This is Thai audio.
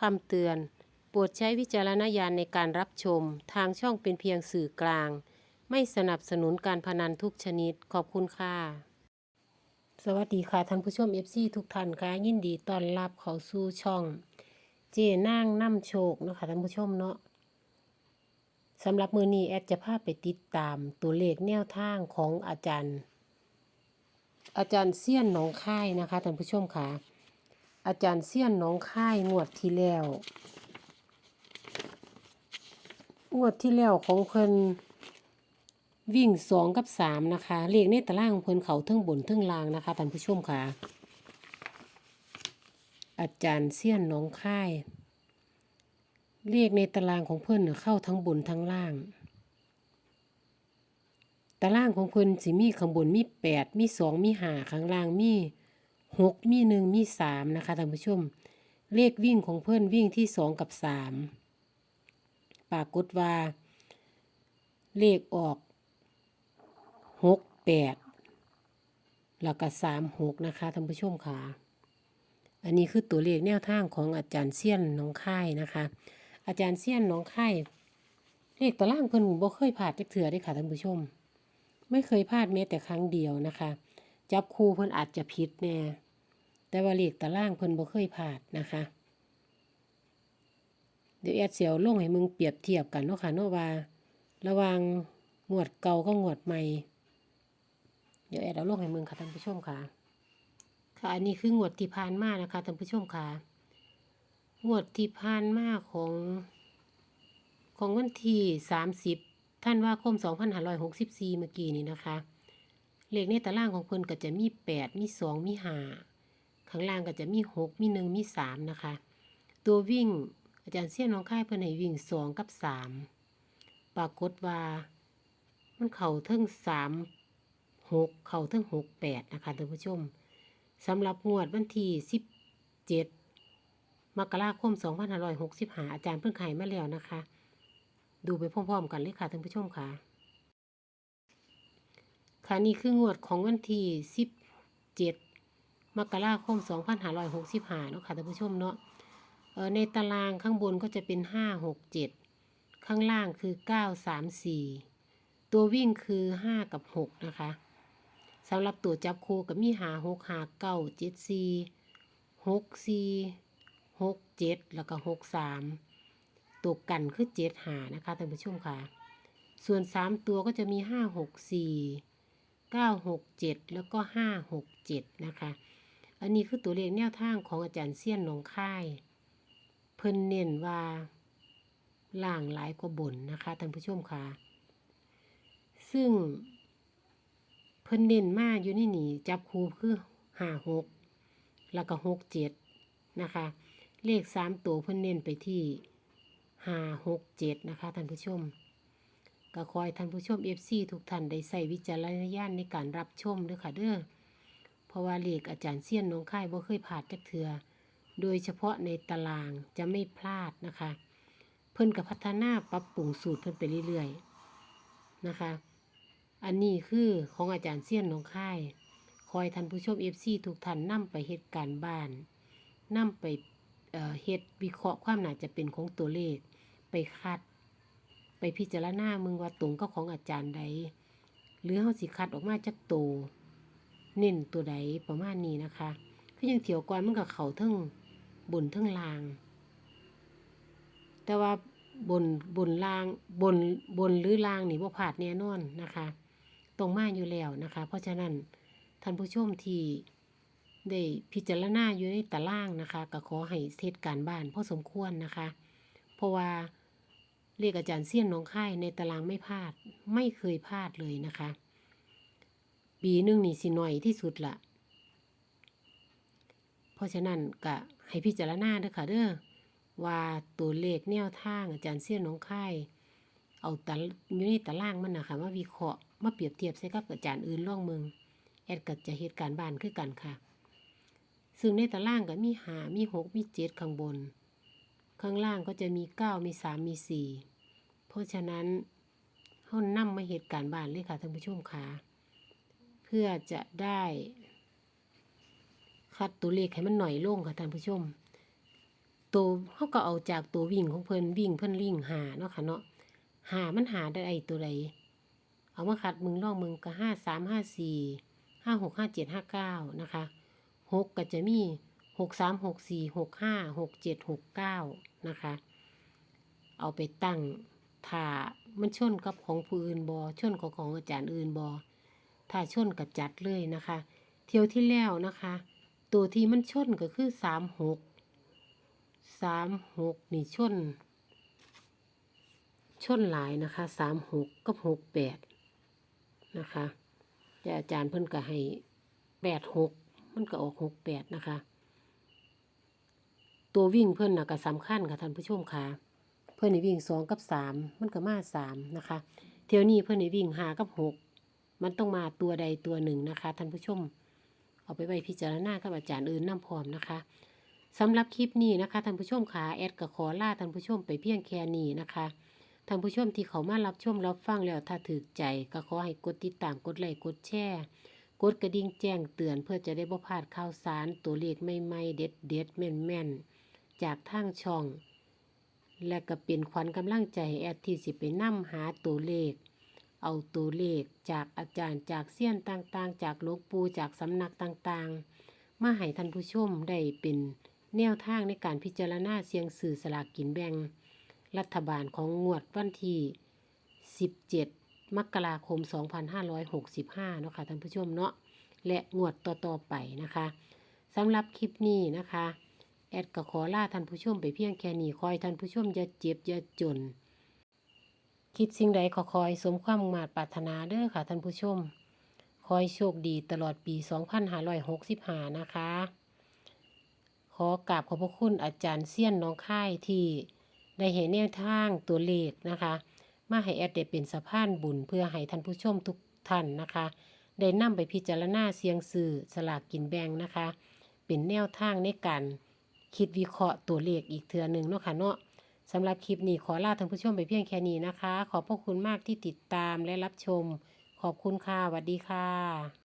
คำเตือน โปรดใช้วิจารณญาณในการรับชม ทางช่องเป็นเพียงสื่อกลาง ไม่สนับสนุนการพนันทุกชนิด ขอบคุณค่ะ สวัสดีค่ะท่านผู้ชม FC ทุกท่านค่ะยินดีต้อนรับเข้าสู่ช่อง เจนางน้ำโชคเนาะคะท่านผู้ชมเนาะสำหรับมือนี้แอดจะพาไปติดตามตัวเลขแนวทางของอาจารย์ อาจารย์เซียนหนองค่ายนะคะท่านผู้ชมค่ะ อาจารย์เซียนหนองค่ายงวดที่แล้วงวดที่แล้วของเพิ่นวิ่งสองกับสามนะคะเลขในตารางของเพิ่นเขาเทั้งบนเทั้งล่างนะคะท่านผู้ชมค่ะ อาจารย์เซียนหนองค่ายเลขในตารางของเพิ่นน่ะเข้าทั้งบนทั้งล่าง ตารางของเพิ่นสิมีข้างบนมีแปดมีสองมีห้าข้างล่างมี หกมีหนึ่งมีสามนะคะท่านผู้ชม เลขวิ่งของเพิ่อนวิ่งที่สองกับสามปรากฏว่า เลขออกหกแปดแล้วก็สามหกนะคะท่านผู้ชมค่ะอันนี้คือตัวเลขแนวทางของอาจารย์เซียนน้องค่ายนะคะ อาจารย์เซียนน้องค่ายเลขตารางเพิ่นบ่เคยผ่านจักเถื่อเด้ค่ะท่านผู้ชม ไม่เคยพลาดแม้แต่ครั้งเดียวนะคะ จับคู่เพิ่นอาจจะผิดแน่แต่ว่าเลขตารางเพิ่นบ่เคยพลาดนะคะ เดี๋ยวแอดเสียวลงให้มึงเปรียบเทียบกันเนาะค่ะเนาะว่า ระว่างงวดเก่าก็งวดใหม่ เดี๋ยวแอดเอาลงให้มึงค่ะท่านผู้ชมค่ะ ค่ะอันนี้คืองวดที่ผ่านมานะคะท่านผู้ชมค่ะ งวดที่ผ่านมาของของวันที่30ท่านว่าคม2564 เมื่อกี้นี้นะคะ เลขในตารางของเพิ่นก็จะมี 8 มี 2 มี5ข้างล่างก็จะมี 6 มี 1 มี 3 นะคะ ตัววิ่งอาจารย์เสี้ยนน้องค่ายเพิ่นให้วิ่ง 2 กับ 3 ปรากฏว่า มันเข่าเทิง3 6 เข่าเทิง6 8 นะคะท่านผู้ชมสำหรับงวดวันที่17 มกราคม 2565 อาจารย์เพิ่งขายมาแล้วนะคะ ดูไปพร้อมๆกันเลยค่ะท่านผู้ชมค่ะ ค่ะนี่คืองวดของวันที่17มกราคม2565เนาะค่ะท่านผู้ชมเนาะเอ่อในตารางข้างบนก็จะเป็น 5 6 7 ข้างล่างคือ 9 3 4 ตัววิ่งคือ 5 กับ 6 นะคะสำหรับตัวจับคู่กับมีหา6 5 9 7 4 6 4 6 7แล้วก็6 3ตัวกันคือเจ็ดหานะคะท่านผู้ชมค่ะ ส่วนสามตัวก็จะมีห้าหกสี่ เก้าหกเจ็ดแล้วก็ห้าหกเจ็ดนะคะ อันนี้คือตัวเลขแนวทางของอาจารย์เซียนหนองค่าย เพิ่นเน้นว่าล่างหลายกว่าบนนะคะท่านผู้ชมค่ะ ซึ่ง เพิ่นเน้นมาอยู่ในนี่ จับคูคือห้าหกแล้วก็หกเจ็ดนะคะ เลขสามตัวเพิ่นเน้นไปที่ห้าหกเจ็ดนะคะท่านผู้ชม ก็คอยท่านผู้ชม FC ทุกท่านได้ใส่วิจารณญาณในการรับชมด้วยค่ะเด้อเพราะว่าเลขอาจารย์เซียนน้องค่ายบ่เคยผ่านจักเถือโดยเฉพาะในตารางจะไม่พลาดนะคะ เพิ่นกับพัฒนาปรับปรุงสูตรเพิ่นไปเรื่อยๆนะคะ อันนี้คือของอาจารย์เซียนน้องค่าย คอยท่านผู้ชม FC ทุกท่านนำไปเหตุการบ้านนำไปเอ่อเฮ็ดวิเคราะห์ความน่าจะเป็นของตัวเลขไปคัด ไปพิจารณามึงว่าตรงกับของอาจารย์ใด หรือเฮาสิคัดออกมาจากตัวเน้นตัวใดประมาณนี้นะคะ คือยังเถียวก่อนมันก็เขาเทั้งบนเทั้งล่าง แต่ว่าบนบนล่างบนบนหรือลางนี่บ่พลาดแน่นอนนะคะ ตรงมาอยู่แล้วนะคะ เพราะฉะนั้นท่านผู้ชมที่ได้พิจารณาอยู่ในตารางนะคะก็ขอให้เทศการบ้านพอสมควรนะคะ เพราะว่า เรียกอาจารย์เสี้ยนน้องค่ายในตารางไม่พลาด ไม่เคยพลาดเลยนะคะ ปีหนึ่งนี่สิหน่อยที่สุดละเพราะฉะนั้นก็ให้พิจารณาเด้อค่ะเด้อว่าตัวเลขแนวทางอาจารย์เสี้ยนน้องค่ายเอาตาอยู่ในตารางมันนะคะมาวิเคราะห์มาเปรียบเทียบใส่กับอาจารย์อื่นล่องเมืองแอดก็จะเหตุการณ์บ้านคือกันค่ะ ซึ่งในตารางก็มีหามีหกมีเจ็ดข้างบน ข้างล่างก็จะมีเก้ามีสามมีสี่ เพราะฉะนั้นเขานำมาเหตุการณ์บ้านเลยค่ะท่านผู้ชมค่ะเพื่อจะได้คัดตัวเลขให้มันหน่อยลงค่ะท่านผู้ชม ตัวเขาก็เอาจากตัววิ่งของเพิ่นวิ่งเพิ่นวิ่งหาเนาะค่ะเนาะหามันหาได้ไอตัวใดเอามาคัดมึงล่องมึงก็ห้าสามห้าสี่ห้าหกห้าเจ็ดห้าเก้านะคะหกก็จะมีหกสามหกสี่หกห้าหกเจ็ดหกเก้านะคะ เอาไปตั้ง ถ้ามันชนกับของผู้อื่นบอชนกับของอาจารย์อื่นบอถ้าชนก็จัดเลยนะคะ เที่ยวที่แล้วนะคะ ตัวที่มันชนก็คือสามหกสามหกนี่ชน ชนหลายนะคะสามหกกับหกแปดนะคะแต่อาจารย์เพิ่นก็ให้แปดหกมันก็ออกหกแปดนะคะ ตัววิ่งเพิ่นนะก็สำคัญค่ะท่านผู้ชมค่ะ เพิ่อนให้วิ่งสองกับสามมันก็มาสามนะคะ เที่ยวนี้เพิ่อนให้วิ่งห้ากับหกมันต้องมาตัวใดตัวหนึ่งนะคะท่านผู้ชม เอาไปไว้พิจารณากับอาจารย์อื่นนำพร้อมนะคะสำหรับคลิปนี้นะคะท่านผู้ชมค่ะแอดก็ขอลาท่านผู้ชมไปเพียงแค่นี้นะคะท่านผู้ชมที่เขามารับชมรับฟังแล้วถ้าถือใจก็ขอให้กดติดตามกดไลค์กดแชร์กดกระดิ่งแจ้งเตือนเพื่อจะได้บ่พลาดข่าวสารตัวเลขใหม่ๆเด็ดเด็ดๆแม่นแม่นๆจากทางช่อง และก็เป็นขวัญกำลังใจแอดที่สิไปนำหาตัวเลข เอาตัวเลขจากอาจารย์จากเซียนต่างๆ จากหลวงปู่จากสำนักต่างๆ มาให้ท่านผู้ชมได้เป็นแนวทางในการพิจารณาเสียงสื่อสลากกินแบ่ง รัฐบาลของงวดวันที่ 17 มกราคม 2565 เนาะค่ะท่านผู้ชมเนาะและงวดต่อๆไปนะคะสำหรับคลิปนี้นะคะ แอดก็ขอลาท่านผู้ชมไปเพียงแค่นี้คอยท่านผู้ชมอย่าเจ็บอย่าจน คิดสิ่งใดขอคอยสมความมุ่งมาตรปรารถนาเด้อค่ะท่านผู้ชม คอยโชคดีตลอดปี 2565 นะคะ ขอกราบขอบพระคุณอาจารย์เซียนน้องค่ายที่ได้เห็นแนวทางตัวเลขนะคะ มาให้แอดได้เป็นสะพานบุญเพื่อให้ท่านผู้ชมทุกท่านนะคะ ได้นำไปพิจารณาเสียงสื่อสลากกินแบ่งนะคะ เป็นแนวทางในการ คิดวิเคราะห์ตัวเลขอีกเทือหนึ่งเนาะค่ะเนาะสำหรับคลิปนี้ขอลาท่านผู้ชมไปเพียงแค่นี้นะคะ ขอบพระคุณมากที่ติดตามและรับชม ขอบคุณค่ะสวัสดีค่ะ